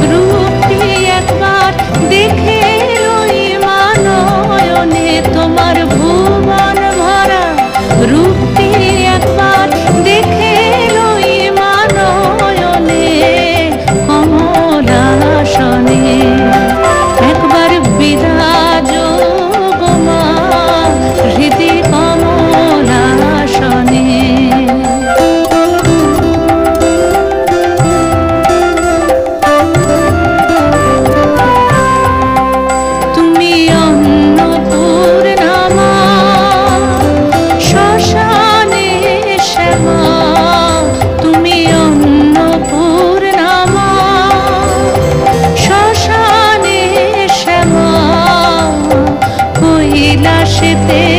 through te